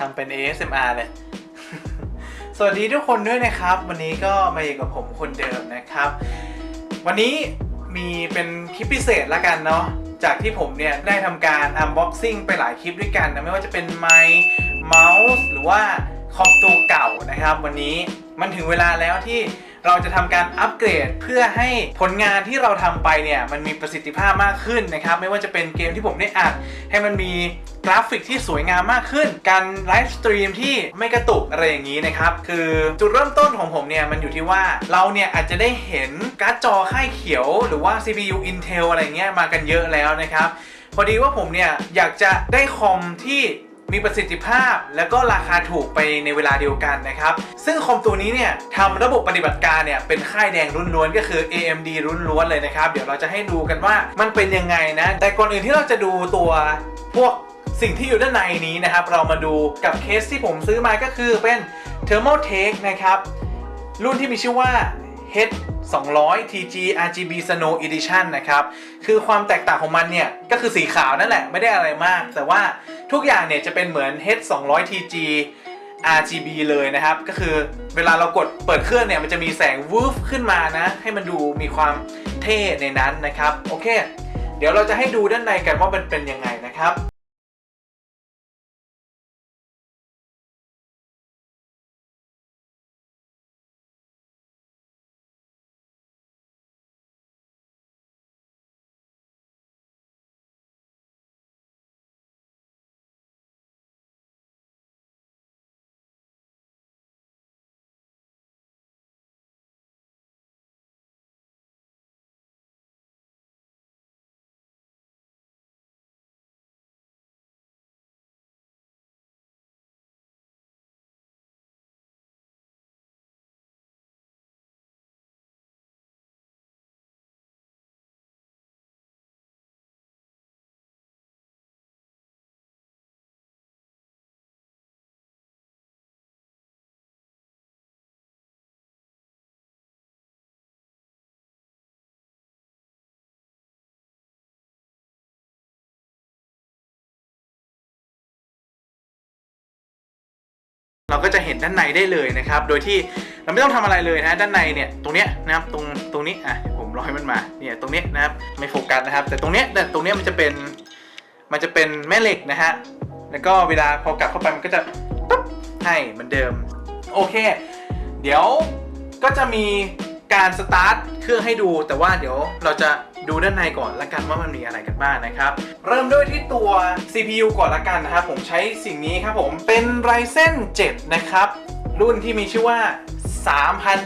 ทำเป็น ASMR เลย สวัสดีทุกคนด้วยนะครับ วันนี้ก็มาอยู่กับผมคนเดิมนะครับ วันนี้มีเป็นคลิปพิเศษละกันเนาะจากที่ผมเนี่ยได้ทำการ unboxing ไปหลายคลิปด้วยกันนะไม่ว่าจะเป็นไมค์เมาส์หรือว่าคอมตัวเก่านะครับ วันนี้มันถึงเวลาแล้วที่ เราจะทำการอัปเกรดเพื่อให้ผลงานที่เราทำไปเนี่ยมันมีประสิทธิภาพมากขึ้นนะครับ ไม่ว่าจะเป็นเกมที่ผมได้อัดให้มันมีกราฟิกที่สวยงามมากขึ้น การไลฟ์สตรีมที่ไม่กระตุกอะไรอย่างนี้นะครับ คือจุดเริ่มต้นของผมเนี่ย มันอยู่ที่ว่าเราเนี่ย อาจจะได้เห็นการ์ดจอค่ายเขียว หรือว่า CPU Intel อะไรเงี้ยมากันเยอะแล้วนะครับ พอดีว่าผมเนี่ย อยากจะได้คอมที่ มีประสิทธิภาพ แล้วก็ราคาถูกไปในเวลาเดียวกันนะครับ ซึ่งคอมตัวนี้เนี่ยทำระบบปฏิบัติการเนี่ยเป็นค่ายแดงรุ่นล้วนก็คือ AMD รุ่นล้วนเลยนะครับ เดี๋ยวเราจะให้ดูกันว่ามันเป็นยังไงนะ แต่ก่อนอื่นที่เราจะดูตัวพวกสิ่งที่อยู่ด้านในนี้นะครับ เรามาดูกับเคสที่ผมซื้อมาก็คือเป็น Thermaltake นะครับ รุ่นที่มีชื่อว่า H 200 TG RGB Snow Edition นะครับ คือความแตกต่างของมันเนี่ย ก็คือสีขาวนั่นแหละไม่ได้อะไรมาก แต่ว่าทุกอย่างเนี่ยจะเป็นเหมือน H 200 TG RGB เลยนะครับ ก็คือเวลาเรากดเปิดเครื่องเนี่ย มันจะมีแสงวูฟขึ้นมานะ ให้มันดูมีความเท่ในนั้นนะครับ โอเค เดี๋ยวเราจะให้ดูด้านในกันว่ามันเป็นยังไงนะครับ ก็จะเห็นด้านในได้เลยนะครับ โดยที่เราไม่ต้องทำอะไรเลยนะด้านในเนี่ยตรงเนี้ยนะครับตรงตรงนี้อะผมรอให้มันมาเนี่ยตรงเนี้ยนะครับไม่โฟกัสนะครับ แต่ตรงเนี้ยแต่ตรงเนี้ยมันจะเป็นมันจะเป็นแม่เหล็กนะฮะแล้วก็เวลาพอกลับเข้าไปมันก็จะปุ๊บให้เหมือนเดิมโอเค เดี๋ยวก็จะมีการสตาร์ทเครื่องให้ดูแต่ว่าเดี๋ยวเราจะ ดูด้านในก่อนละกันว่ามันมีอะไรกันบ้างนะครับ เริ่มด้วยที่ตัว CPU ก่อนละกันนะครับผมใช้สิ่งนี้ครับผมเป็น Ryzen 7 นะครับ รุ่นที่มีชื่อว่า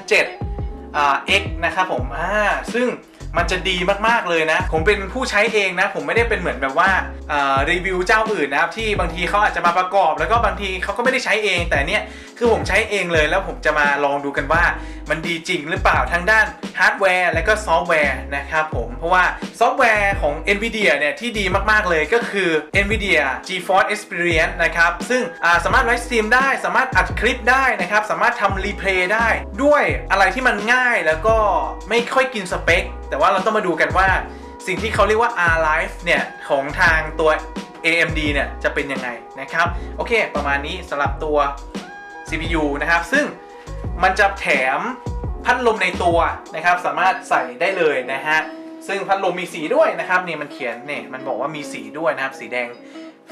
3007อ่า X นะครับผมอ่าซึ่ง มันจะดีมากๆเลยนะ ผมเป็นผู้ใช้เองนะ ผมไม่ได้เป็นเหมือนแบบว่ารีวิวเจ้าอื่นนะครับที่บางทีเขาอาจจะมาประกอบ แล้วก็บางทีเขาก็ไม่ได้ใช้เอง แต่เนี้ยคือผมใช้เองเลยแล้วผมจะมาลองดูกันว่า มันดีจริงหรือเปล่าทั้งด้านฮาร์ดแวร์และก็ซอฟต์แวร์นะครับผมเพราะว่าซอฟต์แวร์ของ NVIDIA เนี่ยที่ดีมากๆเลยก็คือ NVIDIA GeForce Experience นะครับ ซึ่งาสามารถไลฟ์สตรีมได้ สามารถอัดคลิปได้นะครับ สามารถทำรีเพลย์ได้ ด้วยอะไรที่มันง่ายแล้วก็ไม่ค่อยกินสเปค แต่ว่าเราต้องมาดูกันว่าสิ่งที่เขาเรียกว่า R Life เนี่ย ของทางตัว AMD เนี่ย จะเป็นยังไงนะครับ โอเค ประมาณนี้สำหรับตัว CPU นะครับ ซึ่งมันจะแถมพัดลมในตัวนะครับ สามารถใส่ได้เลยนะฮะ ซึ่งพัดลมมีสีด้วยนะครับนี่มันเขียนเนี่ยมันบอกว่ามีสีด้วยนะครับ สีแดง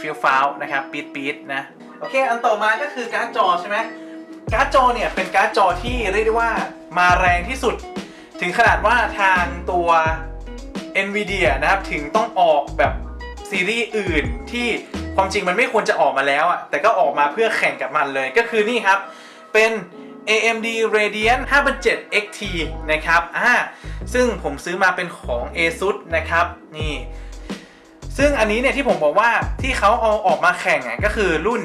ฟิลฟ้าวนะครับปีดปีดนะ โอเค อันต่อมาก็คือการ์ดจอใช่ไหมการ์ดจอเนี่ยเป็นการ์ดจอที่เรียกได้ว่ามาแรงที่สุด ถึงขนาดว่าทางตัว NVIDIA นะครับถึงต้องออกแบบซีรีส์อื่นที่ความจริงมันไม่ควรจะออกมาแล้วอะแต่ก็ออกมาเพื่อแข่งกับมันเลยก็คือนี่ครับ เป็น AMD Radeon 5,700 XT นะครับอ่าซึ่งผมซื้อมาเป็นของ ASUS นะครับ นี่ ซึ่งอันนี้เนี่ยที่ผมบอกว่าที่เขาเอาออกมาแข่งอะก็คือรุ่น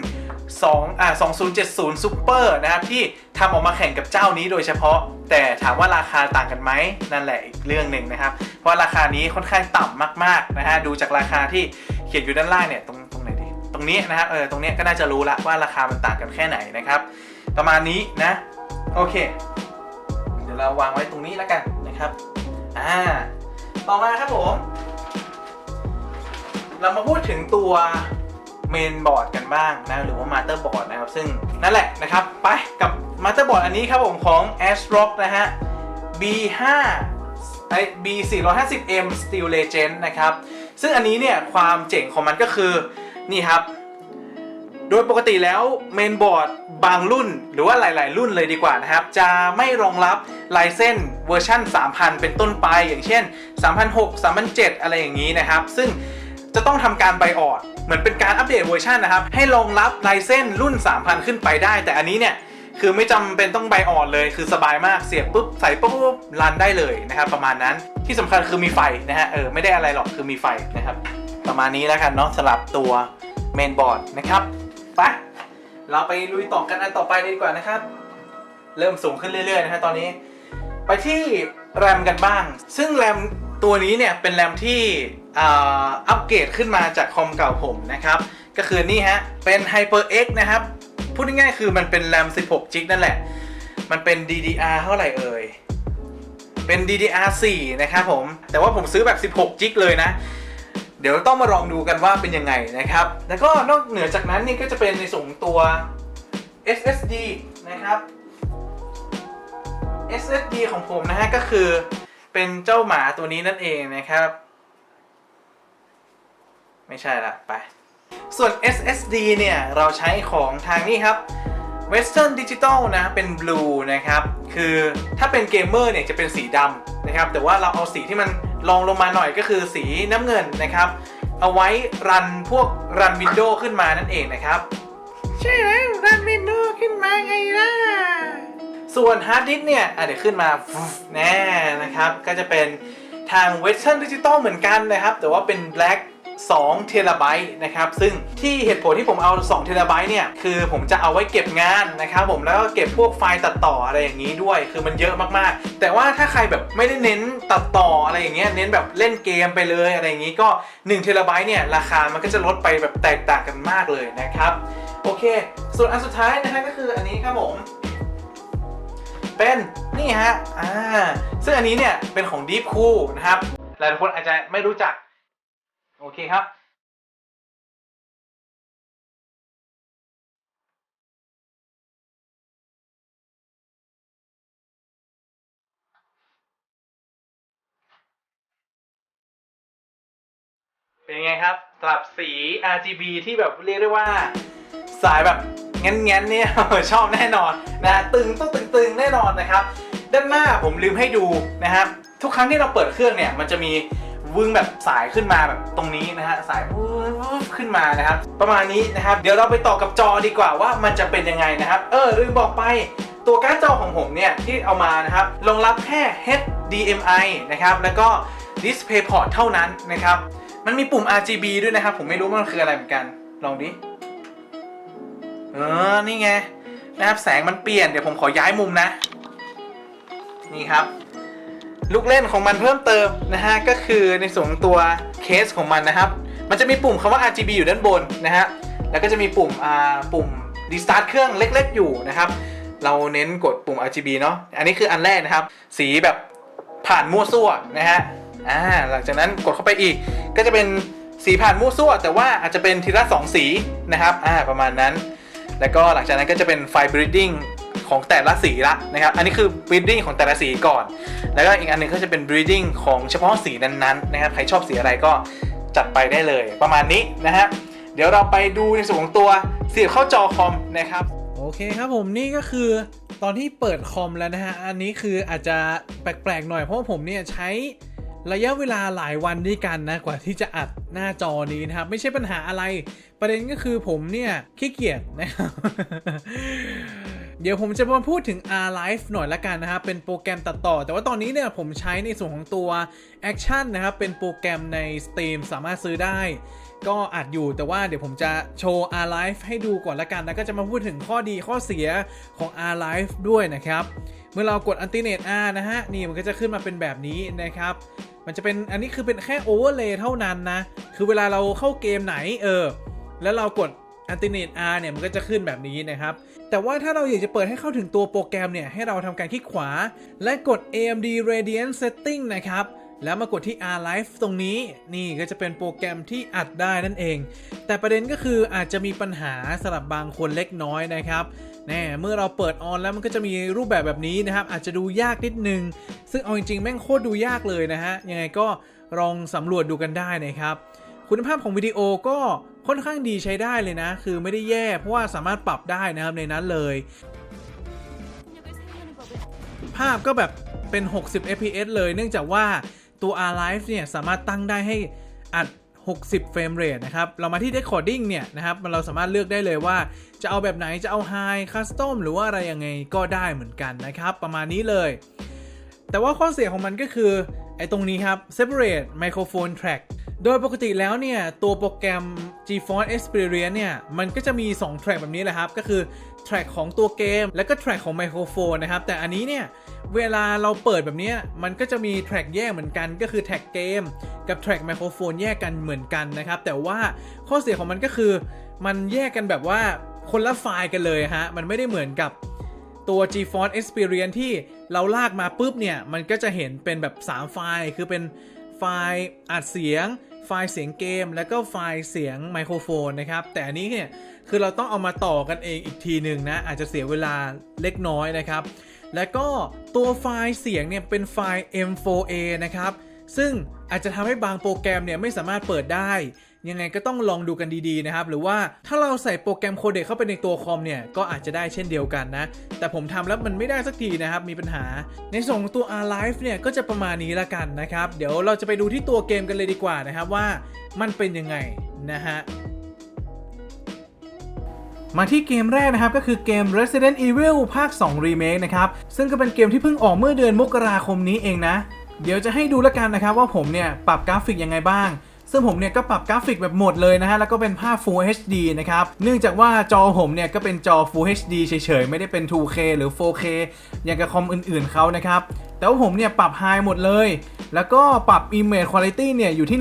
2อ่า2070 Super นะครับที่ทำออกมาแข่งกับเจ้านี้โดยเฉพาะ แต่ถามว่าราคาต่างกันไหมนั่นแหละอีกเรื่องหนึ่งนะครับ เพราะราคานี้ค่อนข้างต่ำมากๆนะฮะดูจากราคาที่เขียนอยู่ด้านล่างเนี่ยตรงตรงไหนดีตรงนี้นะครับเออตรงนี้ก็น่าจะรู้ละว่าราคามันต่างกันแค่ไหนนะครับ ประมาณนี้นะโอเค เดี๋ยวเราวางไว้ตรงนี้แล้วกันนะครับอ่าต่อมาครับผม เรามาพูดถึงตัว เมนบอร์ดกันบ้างนะหรือว่ามาเตอร์บอร์ดนะครับ ซึ่งนั่นแหละนะครับ ไปกับมาเตอร์บอร์ดอันนี้ครับผมของ ASRock นะฮะ B5 ไอ้ B450M Steel Legend นะครับ ซึ่งอันนี้เนี่ยความเจ๋งของมันก็คือนี่ครับ โดยปกติแล้วเมนบอร์ดบางรุ่นหรือว่าหลาย ๆ รุ่นเลยดีกว่านะครับ จะไม่รองรับลายเส้นเวอร์ชัน3,000 เป็นต้นไป อย่างเช่น3,600 3,700อะไรอย่างนี้นะครับ ซึ่ง จะต้องทำการไบออดเหมือนเป็นการอัปเดตเวอร์ชันนะครับ ให้รองรับลายเส้นรุ่น 3,000 ขึ้นไปได้ แต่อันนี้เนี่ย คือไม่จำเป็นต้องไบออดเลย คือสบายมากเสียบปุ๊บ ใส่ปุ๊บรันได้เลยนะครับ ประมาณนั้นที่สำคัญคือมีไฟนะฮะเออไม่ได้อะไรหรอกคือมีไฟนะครับ ประมาณนี้แล้วกันเนาะสลับตัวเมนบอร์ดนะครับไปเราไปลุยต่อกันอันต่อไปเลยดีกว่านะครับ เริ่มสูงขึ้นเรื่อยๆนะฮะตอนนี้ ไปที่แรมกันบ้าง ซึ่งแรมตัวนี้เนี่ยเป็นแรมที่ อัปเกรดขึ้นมาจากคอมเก่าผมนะครับ ก็คือนี่ฮะ เป็น HyperX นะครับ พูดง่ายๆคือมันเป็นแรม16 g b นั่นแหละ มันเป็น DDR เท่าไหร่เอ่ย เป็น DDR4 นะครับผม แต่ว่าผมซื้อแบบ 16 g b เลยนะ เดี๋ยวต้องมาลองดูกันว่าเป็นยังไงนะครับ แล้วก็นอกเหนือจากนั้นนี่ก็จะเป็นในส่วนของตัว SSD นะครับ SSD ของผมนะฮะก็คือเป็นเจ้าหมาตัวนี้นั่นเองนะครับ ไม่ใช่ละไป ส่วน SSD เนี่ย เราใช้ของทางนี้ครับ Western Digital นะ เป็น Blue นะครับ คือถ้าเป็นเกมเมอร์เนี่ย จะเป็นสีดำนะครับ แต่ว่าเราเอาสีที่มันลองลงมาหน่อยก็คือสีน้ำเงินนะครับ เอาไว้รันพวกรันวินโดว์ขึ้นมานั่นเองนะครับ ใช่แล้วรันวินโดว์ขึ้นมาไงล่ะ ส่วนฮาร์ดดิสก์เนี่ยอะเดี๋ยวขึ้นมาฟุ๊บแน่นะครับ ก็จะเป็นทาง Western Digital เหมือนกันนะครับ แต่ว่าเป็น Black 2เทราไบต์นะครับซึ่งที่เหตุผลที่ผมเอา 2เทราไบต์เนี่ย คือผมจะเอาไว้เก็บงานนะครับผมแล้วก็เก็บพวกไฟล์ตัดต่ออะไรอย่างนี้ด้วย คือมันเยอะมากๆ แต่ว่าถ้าใครแบบไม่ได้เน้นตัดต่ออะไรอย่างเงี้ยเน้นแบบเล่นเกมไปเลยอะไรอย่างนี้ก็1เทราไบต์เนี่ยราคามันก็จะลดไปแบบแตกต่างกันมากเลยนะครับโอเค ส่วนอันสุดท้ายนะฮะก็คืออันนี้ครับผมเป็นนี่ฮะอ่าซึ่งอันนี้เนี่ยเป็นของ Deep Cool นะครับหลายคนอาจจะไม่รู้จัก โอเคครับ เป็นไงครับสลับสี RGB ที่แบบเรียกได้ว่า สายแบบงั้นๆเนี่ย ชอบแน่นอนนะ ตึงต้องตึงๆแน่นอนนะครับ ด้านหน้าผมลืมให้ดูนะครับ ทุกครั้งที่เราเปิดเครื่องเนี่ย มันจะมี วึงแบบสายขึ้นมาแบบตรงนี้นะฮะสายวึบขึ้นมานะครับ ประมาณนี้นะครับ เดี๋ยวเราไปต่อกับจอดีกว่าว่ามันจะเป็นยังไงนะครับ เออลืมบอกไปตัวการ์ดจอของผมเนี่ย ที่เอามานะครับรองรับแค่ HDMI นะครับ แล้วก็ DisplayPort เท่านั้นนะครับ มันมีปุ่ม RGB ด้วยนะครับ ผมไม่รู้มันคืออะไรเหมือนกัน ลองดิ เออ นี่ไง นะครับ แสงมันเปลี่ยน เดี๋ยวผมขอย้ายมุมนะ นี่ครับ ลูกเล่นของมันเพิ่มเติมนะฮะก็คือในส่วนของตัวเคสของมันนะครับ มันจะมีปุ่มคำว่า RGB อยู่ด้านบนนะฮะแล้วก็จะมีปุ่มอ่าปุ่ม restart เครื่องเล็ก ๆ อยู่นะครับเราเน้นกดปุ่ม RGB เนาะอันนี้คืออันแรกนะครับ สีแบบผ่านมั่วซั่วนะฮะอ่าหลังจากนั้นกดเข้าไปอีก ก็จะเป็นสีผ่านมั่วซั่ว แต่ว่าอาจจะเป็นทีละสองสีนะครับอ่าประมาณนั้น แล้วก็หลังจากนั้นก็จะเป็นไฟ breathing ของแต่ละสีละนะครับ อันนี้คือ breathing ของแต่ละสีก่อน แล้วก็อีกอันหนึงก็จะเป็น breathing ของเฉพาะสีนั้นๆนะครับ ใครชอบสีอะไรก็จัดไปได้เลย ประมาณนี้นะฮะ เดี๋ยวเราไปดูในส่วนของตัวเสียบเข้าจอคอมนะครับ โอเคครับผมนี่ก็คือตอนที่เปิดคอมแล้วนะฮะ อันนี้คืออาจจะแปลกๆหน่อยเพราะผมเนี่ยใช้ระยะเวลาหลายวันด้วยกันนะกว่าที่จะอัดหน้าจอนี้นะครับ ไม่ใช่ปัญหาอะไร ประเด็นก็คือผมเนี่ยขี้เกียจนะครับ เดี๋ยวผมจะมาพูดถึง R Live หน่อยละกันนะครับเป็นโปรแกรมตัดต่อ แต่ว่าตอนนี้เนี่ยผมใช้ในส่วนของตัว Action นะครับเป็นโปรแกรมใน Steam สามารถซื้อได้ ก็อัดอยู่แต่ว่าเดี๋ยวผมจะโชว์ R Live ให้ดูก่อนละกันแล้วก็จะมาพูดถึงข้อดีข้อเสียของ R Live ด้วยนะครับ เมื่อเรากด Alternate R นะฮะนี่มันก็จะขึ้นมาเป็นแบบนี้นะครับมันจะเป็นอันนี้คือเป็นแค่ Overlay เท่านั้นนะ คือเวลาเราเข้าเกมไหนเออ แล้วเรากด Alternate R เนี่ย มันก็จะขึ้นแบบนี้นะครับ แต่ว่าถ้าเราอยากจะเปิดให้เข้าถึงตัวโปรแกรมเนี่ย ให้เราทำการคลิกขวา และกด AMD Radiant Setting นะครับ แล้วมากดที่ R Live ตรงนี้นี่ก็จะเป็นโปรแกรมที่อัดได้นั่นเอง แต่ประเด็นก็คืออาจจะมีปัญหาสำหรับบางคนเล็กน้อยนะครับแน่เมื่อเราเปิดออนแล้วมันก็จะมีรูปแบบแบบนี้นะครับ อาจจะดูยากนิดนึง ซึ่งเอาจริงๆ แม่งโคตรดูยากเลยนะฮะยังไงก็ลองสำรวจดูกันได้นะครับ คุณภาพของวิดีโอก็ ค่อนข้างดีใช้ได้เลยนะ คือไม่ได้แย่เพราะว่าสามารถปรับได้นะครับในนั้นเลย ภาพก็แบบเป็น 60 fps เลย เนื่องจากว่าตัว R Live เนี่ยสามารถตั้งได้ให้อัด 60 เฟรมเรทนะครับ เรามาที่ Decoding เนี่ยนะครับมันเราสามารถเลือกได้เลยว่าจะเอาแบบไหนจะเอา High Custom หรือว่าอะไรยังไงก็ได้เหมือนกันนะครับ ประมาณนี้เลย แต่ว่าข้อเสียของมันก็คือไอ้ตรงนี้ครับ separate microphone track โดยปกติแล้วเนี่ย ตัวโปรแกรม GeForce Experience เนี่ย มันก็จะมี 2 track แบบนี้แหละครับ ก็คือ track ของตัวเกม และก็ track ของไมโครโฟนนะครับ แต่อันนี้เนี่ย เวลาเราเปิดแบบนี้ มันก็จะมี track แยกเหมือนกัน ก็คือ track เกม กับ track ไมโครโฟนแยกกันเหมือนกันนะครับ แต่ว่าข้อเสียของมันก็คือ มันแยกกันแบบว่าคนละไฟล์กันเลยฮะ มันไม่ได้เหมือนกับตัว GeForce Experience ที่ เราลากมาปุ๊บเนี่ย มันก็จะเห็นเป็นแบบ 3 ไฟล์ คือเป็นไฟล์อัดเสียง ไฟล์เสียงเกม แล้วก็ไฟล์เสียงไมโครโฟนนะครับ แต่อันนี้เนี่ยคือเราต้องเอามาต่อกันเองอีกทีหนึ่งนะ อาจจะเสียเวลาเล็กน้อยนะครับ แล้วก็ตัวไฟล์เสียงเนี่ยเป็นไฟล์ M4A นะครับ ซึ่งอาจจะทำให้บางโปรแกรมเนี่ยไม่สามารถเปิดได้ ยังไงก็ต้องลองดูกันดีๆนะครับ หรือว่าถ้าเราใส่โปรแกรมโคเดกเข้าไปในตัวคอมเนี่ย ก็อาจจะได้เช่นเดียวกันนะ แต่ผมทำแล้วมันไม่ได้สักทีนะครับ มีปัญหา ในส่วนของตัว R Live เนี่ย ก็จะประมาณนี้ละกันนะครับ เดี๋ยวเราจะไปดูที่ตัวเกมกันเลยดีกว่านะครับว่ามันเป็นยังไงนะฮะมาที่เกมแรกนะครับ ก็คือเกม Resident Evil ภาค 2 Remake นะครับ ซึ่งก็เป็นเกมที่เพิ่งออกเมื่อเดือนมกราคมนี้เองนะ เดี๋ยวจะให้ดูแล้วกันนะครับว่าผมเนี่ย ปรับกราฟิกยังไงบ้าง ซึ่งผมเนี่ยก็ปรับกราฟิกแบบหมดเลยนะฮะ แล้วก็เป็นภาพ Full HD นะครับ เนื่องจากว่าจอผมเนี่ยก็เป็นจอ Full HD เฉยๆ ไม่ได้เป็น 2K หรือ 4K อย่างกับคอมอื่นๆเขานะครับ แต่ว่าผมเนี่ยปรับ High หมดเลย แล้วก็ปรับ Image Quality เนี่ยอยู่ที่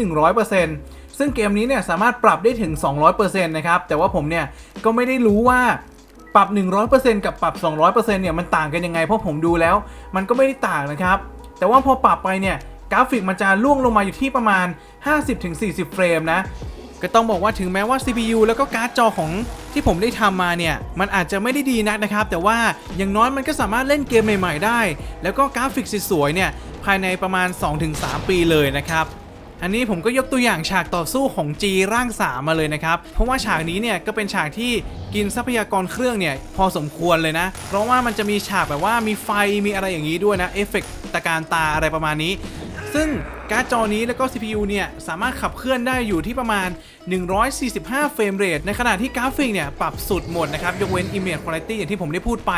100%ซึ่งเกมนี้เนี่ยสามารถปรับได้ถึง 200%นะครับ แต่ว่าผมเนี่ยก็ไม่ได้รู้ว่าปรับ 100%กับปรับ 200%เนี่ยมันต่างกันยังไง เพราะผมดูแล้ว มันก็ไม่ได้ต่างนะครับ แต่ว่าพอปรับไปเนี่ย กราฟิกมันจะล่วงลงมาอยู่ที่ประมาณ 50-40 เฟรมนะก็ต้องบอกว่าถึงแม้ว่า CPU แล้วก็การ์ดจอของที่ผมได้ทำมาเนี่ย มันอาจจะไม่ได้ดีนักนะครับ แต่ว่าอย่างน้อยมันก็สามารถเล่นเกมใหม่ ๆ ได้ แล้วก็กราฟิกสวยๆเนี่ย ภายในประมาณ 2-3 ปีเลยนะครับ อันนี้ผมก็ยกตัวอย่างฉากต่อสู้ของ G ร่าง 3 มาเลยนะครับ เพราะว่าฉากนี้เนี่ยก็เป็นฉากที่กินทรัพยากรเครื่องเนี่ยพอสมควรเลยนะ เพราะว่ามันจะมีฉากแบบว่ามีไฟมีอะไรอย่างนี้ด้วยนะเอฟเฟกต์ตะการตาอะไรประมาณนี้ ซึ่งการ์ดจอนี้แล้วก็ CPU เนี่ยสามารถขับเคลื่อนได้อยู่ที่ประมาณ 145 เฟรมเรทในขณะที่กราฟิกเนี่ยปรับสุดหมดนะครับ ยกเว้น Image Quality อย่างที่ผมได้พูดไป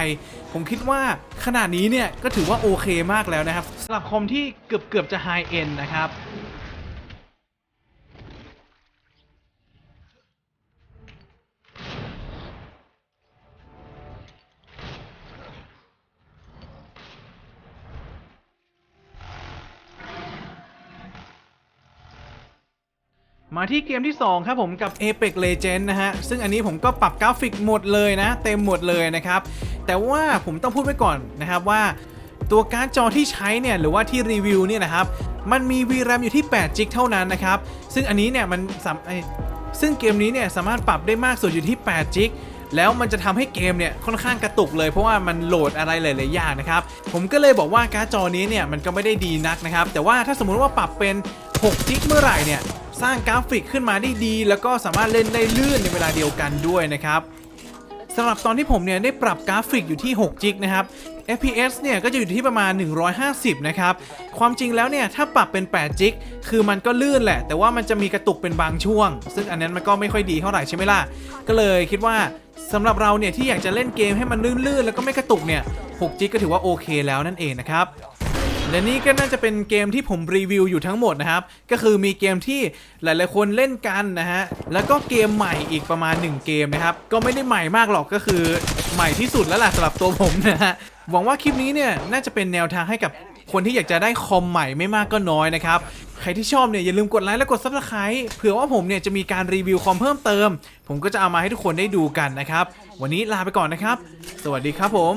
ผมคิดว่าขนาดนี้เนี่ยก็ถือว่าโอเคมากแล้วนะครับสำหรับคอมที่เกือบเกือบจะ High End นะครับ มาที่เกมที่ 2 ครับผมกับ Apex Legend นะฮะ ซึ่งอันนี้ผมก็ปรับกราฟิกหมดเลยนะ เต็มหมดเลยนะครับ แต่ว่าผมต้องพูดไว้ก่อนนะครับว่าตัวการ์ดจอที่ใช้เนี่ยหรือว่าที่รีวิวเนี่ยนะครับ มันมี VRAM อยู่ที่8 g b เท่านั้นนะครับ ซึ่งอันนี้เนี่ยมันซึ่งเกมนี้เนี่ยสามารถปรับได้มากสุดอยู่ที่8 g b แล้วมันจะทำให้เกมเนี่ยค่อนข้างกระตุกเลยเพราะว่ามันโหลดอะไรหลายๆอย่างนะครับ ผมก็เลยบอกว่าการ์ดจอนี้เนี่ยมันก็ไม่ได้ดีนักนะครับ แต่ว่าถ้าสมมุติว่าปรับเป็น6 g b เมื่อไหร่เนี่ย สร้างกราฟิกขึ้นมาได้ดี แล้วก็สามารถเล่นได้ลื่นในเวลาเดียวกันด้วยนะครับสำหรับตอนที่ผมเนี่ยได้ปรับกราฟิกอยู่ที่6 g b นะครับ FPS เนี่ยก็จะอยู่ที่ประมาณ 150 นะครับ ความจริงแล้วเนี่ยถ้าปรับเป็น8 g b คือมันก็ลื่นแหละ แต่ว่ามันจะมีกระตุกเป็นบางช่วง ซึ่งอันนั้นมันก็ไม่ค่อยดีเท่าไหร่ใช่ไหมล่ะ ก็เลยคิดว่าสำหรับเราเนี่ยที่อยากจะเล่นเกมให้มันลื่นๆ แล้วก็ไม่กระตุกเนี่ย6 g b ก็ถือว่าโอเคแล้วนั่นเองนะครับ และนี่ก็น่าจะเป็นเกมที่ผมรีวิวอยู่ทั้งหมดนะครับ ก็คือมีเกมที่หลายๆคนเล่นกันนะฮะ แล้วก็เกมใหม่อีกประมาณ 1 เกมนะครับ ก็ไม่ได้ใหม่มากหรอกก็คือใหม่ที่สุดแล้วล่ะสำหรับตัวผมนะฮะ หวังว่าคลิปนี้เนี่ยน่าจะเป็นแนวทางให้กับคนที่อยากจะได้คอมใหม่ไม่มากก็น้อยนะครับ ใครที่ชอบเนี่ยอย่าลืมกดไลค์และกด subscribe เผื่อว่าผมเนี่ยจะมีการรีวิวคอมเพิ่มเติม ผมก็จะเอามาให้ทุกคนได้ดูกันนะครับ วันนี้ลาไปก่อนนะครับ สวัสดีครับผม